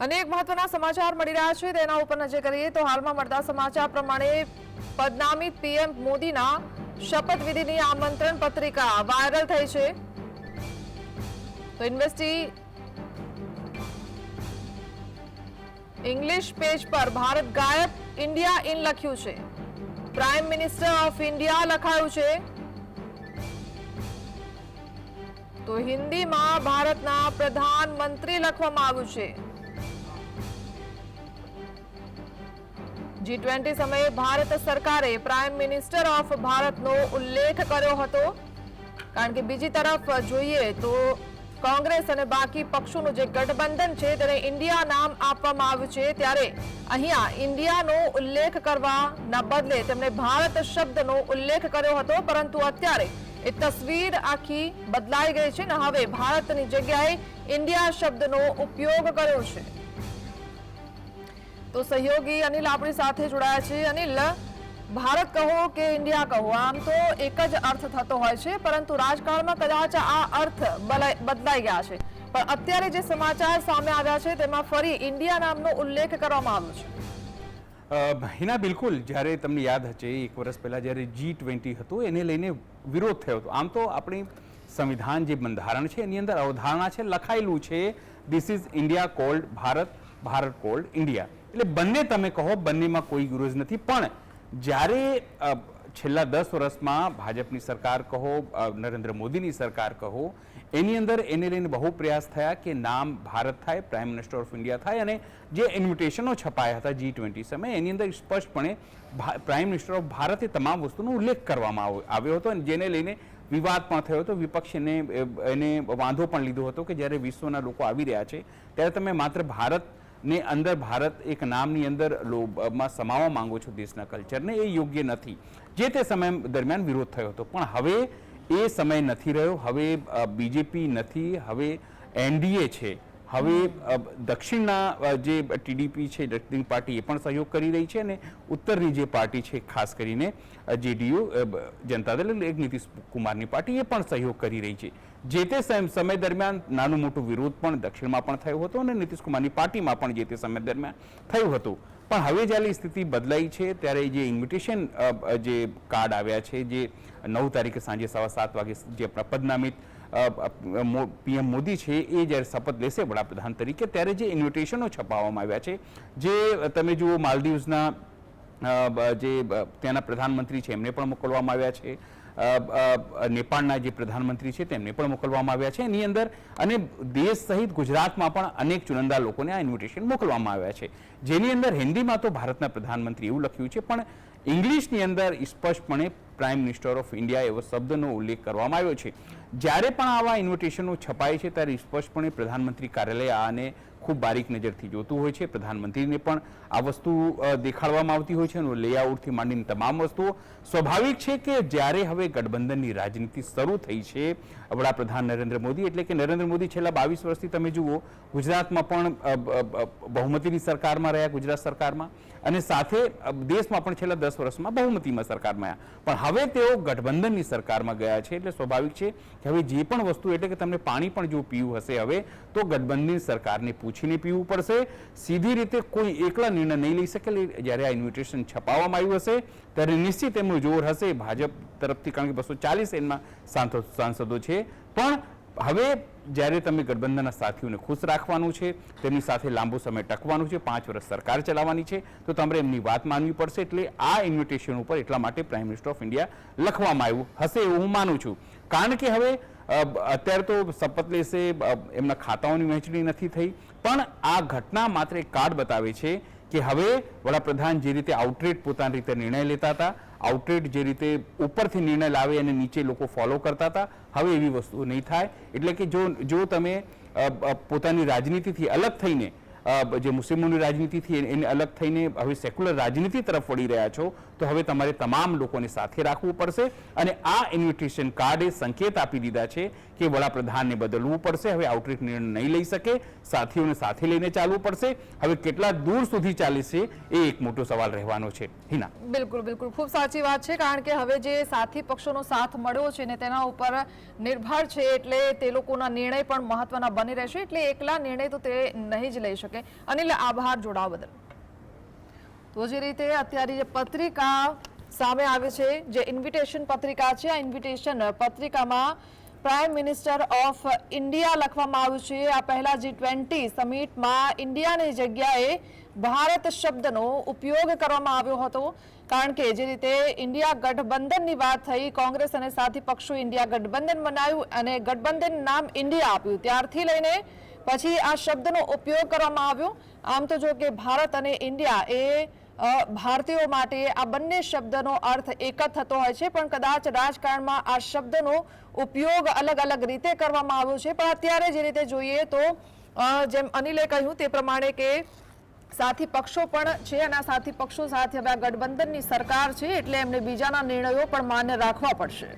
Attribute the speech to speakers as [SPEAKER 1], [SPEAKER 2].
[SPEAKER 1] અને એક મહત્વના સમાચાર મળી રહ્યા છે. તેના ઉપર નજર કરીએ તો હાલમાં મળતા સમાચાર પ્રમાણે પદનામિત પીએમ મોદીના શપથવિધિની આમંત્રણ પત્રિકા વાયરલ થઈ છે. તો ઇન્વેસ્ટી ઇંગ્લિશ પેજ પર ભારત ગાયબ, ઇન્ડિયા ઇન લખ્યું છે. પ્રાઇમ મિનિસ્ટર ઓફ ઇન્ડિયા લખાયું છે. તો હિન્દીમાં ભારતના પ્રધાનમંત્રી લખવામાં આવ્યું છે. જી ટ્વેન્ટી સમયે ભારત સરકારે પ્રાઇમ મિનિસ્ટર ઓફ ભારતનો ઉલ્લેખ કર્યો હતો. કારણ કે બીજી તરફ જોઈએ તો કોંગ્રેસ અને બાકી પક્ષોનું જે ગઠબંધન છે તેને ઇન્ડિયા નામ આપવામાં આવ્યું છે. ત્યારે અહીંયા ઇન્ડિયાનો ઉલ્લેખ કરવાના બદલે તેમણે ભારત શબ્દનો ઉલ્લેખ કર્યો હતો. પરંતુ અત્યારે એ તસવીર આખી બદલાઈ ગઈ છે ને હવે ભારતની જગ્યાએ ઇન્ડિયા શબ્દનો ઉપયોગ કર્યો છે. તો સહયોગી અનિલ આપણી સાથે જોડાયા છે. અનિલ, ભારત કહો કે ઇન્ડિયા કહો? આમ તો એક જ અર્થ થતો હોય છે, પરંતુ રાજકારણમાં કદાચ આ અર્થ બદલાઈ ગયા છે. પણ અત્યારે જે સમાચાર સામે આવ્યા છે, તેમાં ફરી ઇન્ડિયા નામનો ઉલ્લેખ કરવામાં આવ્યો છે.
[SPEAKER 2] હિના બિલકુલ. જ્યારે તમને યાદ હશે, એક વર્ષ પહેલાં જ્યારે જી ટ્વેન્ટી હતું, એને લઈને વિરોધ થયો હતો. આમ તો આપણી સંવિધાન જે બંધારણ છે, એની અંદર અવધારણા છે, લખાયેલું છે this is India called Bharat Bharat called India એટલે બંને તમે કહો, બંનેમાં કોઈ વિરોધ નથી. પણ જ્યારે છેલ્લા દસ વર્ષમાં ભાજપની સરકાર કહો નરેન્દ્ર મોદીની સરકાર કહો, એની અંદર એને લઈને બહુ પ્રયાસ થયા કે નામ ભારત થાય, પ્રાઇમ મિનિસ્ટર ઓફ ઇન્ડિયા થાય અને જે ઇન્વિટેશનો છપાયા હતા જી ટ્વેન્ટી સમયે, એની અંદર સ્પષ્ટપણે પ્રાઇમ મિનિસ્ટર ઓફ ભારતે તમામ વસ્તુનો ઉલ્લેખ કરવામાં આવ- આવ્યો હતો અને જેને લઈને વિવાદ પણ થયો હતો. વિપક્ષ એને એને વાંધો પણ લીધો હતો કે જ્યારે વિશ્વના લોકો આવી રહ્યા છે, ત્યારે તમે માત્ર ભારત ને અંદર ભારત એક નામની અંદર લોમાં સમાવવા માંગો છો દેશના કલ્ચરને, એ યોગ્ય નથી. જે તે સમય દરમિયાન વિરોધ થયો હતો. પણ હવે એ સમય નથી રહ્યો. હવે બીજેપી નથી. હવે એનડીએ છે. હવે દક્ષિણના જે ટીડીપી છે દક્ષિણ પાર્ટી એ પણ સહયોગ કરી રહી છે અને ઉત્તરની જે પાર્ટી છે, ખાસ કરીને જેડીયુ જનતા દળ એક નીતિશ કુમારની પાર્ટી એ પણ સહયોગ કરી રહી છે. જે તે સમ- સમય દરમિયાન નાનું મોટું વિરોધ પણ દક્ષિણમાં પણ થયો હતો અને નીતિશ કુમારની પાર્ટીમાં પણ જે તે સમય દરમિયાન થયું હતું. પણ હવે જ્યારે સ્થિતિ બદલાઈ છે, ત્યારે જે ઇન્વિટેશન જે કાર્ડ આવ્યા છે, જે નવ તારીખે સાંજે સવા સાત વાગે જે પદનામિત પીએમ મોદી છે એ જ્યારે શપથ લેશે વડાપ્રધાન તરીકે, ત્યારે જે ઇન્વિટેશનો છપાવવામાં આવ્યા છે, જે તમે જુઓ માલદીવ્સના જે ત્યાંના પ્રધાનમંત્રી છે, એમને પણ મોકલવામાં આવ્યા છે. નેપાળના જે પ્રધાનમંત્રી છે, તેમને પણ મોકલવામાં આવ્યા છે. એની અંદર અને દેશ સહિત ગુજરાતમાં પણ અનેક ચુનંદા લોકોને આ ઇન્વિટેશન મોકલવામાં આવ્યા છે. જેની અંદર હિન્દીમાં તો ભારતના પ્રધાનમંત્રી એવું લખ્યું છે, પણ ઇંગ્લિશની અંદર સ્પષ્ટપણે પ્રાઇમ મિનિસ્ટર ઓફ ઇન્ડિયા એવો શબ્દનો ઉલ્લેખ કરવામાં આવ્યો છે. જ્યારે પણ આવા ઇન્વિટેશનો છપાય છે, ત્યારે સ્પષ્ટપણે પ્રધાનમંત્રી કાર્યાલય આને ખૂબ બારીક નજરથી જોતું હોય છે. પ્રધાનમંત્રીને પણ આ વસ્તુ દેખાડવામાં આવતી હોય છે અને લેઆઉટથી માંડીને તમામ વસ્તુઓ. સ્વાભાવિક છે કે જ્યારે હવે ગઠબંધનની રાજનીતિ શરૂ થઈ છે, વડાપ્રધાન નરેન્દ્ર મોદી, એટલે કે નરેન્દ્ર મોદી છેલ્લા બાવીસ વર્ષથી તમે જુઓ, ગુજરાતમાં પણ બહુમતીની સરકારમાં રહ્યા, ગુજરાત સરકારમાં. અને સાથે દેશમાં પણ છેલ્લા દસ વર્ષમાં બહુમતીમાં સરકારમાં આવ્યા પણ હવે તેઓ ગઠબંધનની સરકારમાં ગયા છે, એટલે સ્વાભાવિક છે કે હવે જે પણ વસ્તુ એટલે કે તમને પાણી પણ જો પીવું હશે હવે, તો ગઠબંધનની સરકારને પૂછીને પીવું પડશે. સીધી રીતે કોઈ એકલા નિર્ણય નહીં લઈ શકે જ્યારે આ ઇન્વિટેશન છપાવવામાં આવ્યું હશે, ત્યારે નિશ્ચિત એમનું જોર હશે. ભાજપ તરફથી, કારણ કે બસો ચાલીસ એમના સાંસદો છે. પણ હવે જ્યારે તમે ગઠબંધનના સાથીઓને ખુશ રાખવાનું છે, તેમની સાથે લાંબો સમય ટકવાનું છે, પાંચ વર્ષ સરકાર ચલાવવાની છે, તો તમારે એમની વાત માનવી પડશે એટલે આ ઇન્વિટેશન ઉપર એટલા માટે પ્રાઇમ મિનિસ્ટર ઓફ ઇન્ડિયા લખવામાં આવ્યું હશે એવું હું માનું છું. કારણ કે હવે અત્યારે તો શપથ લેશે એમના ખાતાઓની વહેંચણી નથી થઈ, પણ આ ઘટના માત્ર એક કાર્ડ બતાવે છે કે હવે વડાપ્રધાન જે રીતે આઉટરેટ પોતાની રીતે નિર્ણય લેતા હતા આઉટરેટ જે રીતે ઉપરથી નિર્ણય લાવે અને નીચે લોકો ફોલો કરતા હતા, હવે એવી વસ્તુ નહીં થાય. એટલે કે જો જો તમે પોતાની રાજનીતિથી અલગ થઈને જે મુસ્લિમોની રાજનીતિથી એને અલગ થઈને હવે સેક્યુલર રાજનીતિ તરફ વળી રહ્યા છો, તો હવે તમારે તમામ લોકોને સાથે રાખવું પડશે અને આ ઇન્વિટેશન કાર્ડે સંકેત આપી દીધા છે કે વડાપ્રધાનને બદલવું પડશે, હવે આઉટરીચ નિર્ણય નહીં લઈ શકે, સાથીઓને સાથે લઈને ચાલવું પડશે. હવે કેટલા દૂર સુધી ચાલે છે, એ એક મોટો સવાલ રહેવાનો છે. હિના.
[SPEAKER 1] બિલકુલ બિલકુલ. ખૂબ સાચી વાત છે, કારણ કે હવે જે સાથી પક્ષોનો સાથ મળ્યો છે ને તેના ઉપર નિર્ભર છે, એટલે તે લોકોના નિર્ણય પણ મહત્વના બની રહેશે, એટલે એકલા નિર્ણય તો તે નહીં જ લઈ શકે. શકે અનિલ આભાર જોડાવા બદલ. તો જે રીતે અત્યારે જે પત્રિકા સામે આવે છે, જે ઇન્વિટેશન પત્રિકા છે, આ ઇન્વિટેશન પત્રિકામાં પ્રાઇમ મિનિસ્ટર ઓફ ઇન્ડિયા લખવામાં આવ્યું છે. આ પહેલા જી ટ્વેન્ટી સમિટમાં ઇન્ડિયાની જગ્યાએ ભારત શબ્દનો ઉપયોગ કરવામાં આવ્યો હતો. કારણ કે જે રીતે ઇન્ડિયા ગઠબંધનની વાત થઈ, કોંગ્રેસ અને સાથી પક્ષો ઇન્ડિયા ગઠબંધન બનાવ્યું અને ગઠબંધન નામ ઇન્ડિયા આપ્યું. ત્યારથી લઈને પછી આ શબ્દનો ઉપયોગ કરવામાં આવ્યો. આમ તો જો કે ભારત અને ઇન્ડિયા એ ભારતીયો માટે આ બંને શબ્દનો અર્થ એક જ થતો હોય છે, પણ કદાચ રાજકારણમાં આ શબ્દનો ઉપયોગ અલગ અલગ રીતે કરવામાં આવ્યો છે. પણ અત્યારે જે રીતે જોઈએ તો જેમ અનિલે કહ્યું તે પ્રમાણે કે સાથી પક્ષો પણ છે અને સાથી પક્ષો સાથે હવે આ ગઠબંધનની સરકાર છે, એટલે એમને બીજાના નિર્ણયો પણ માન્ય રાખવા પડશે.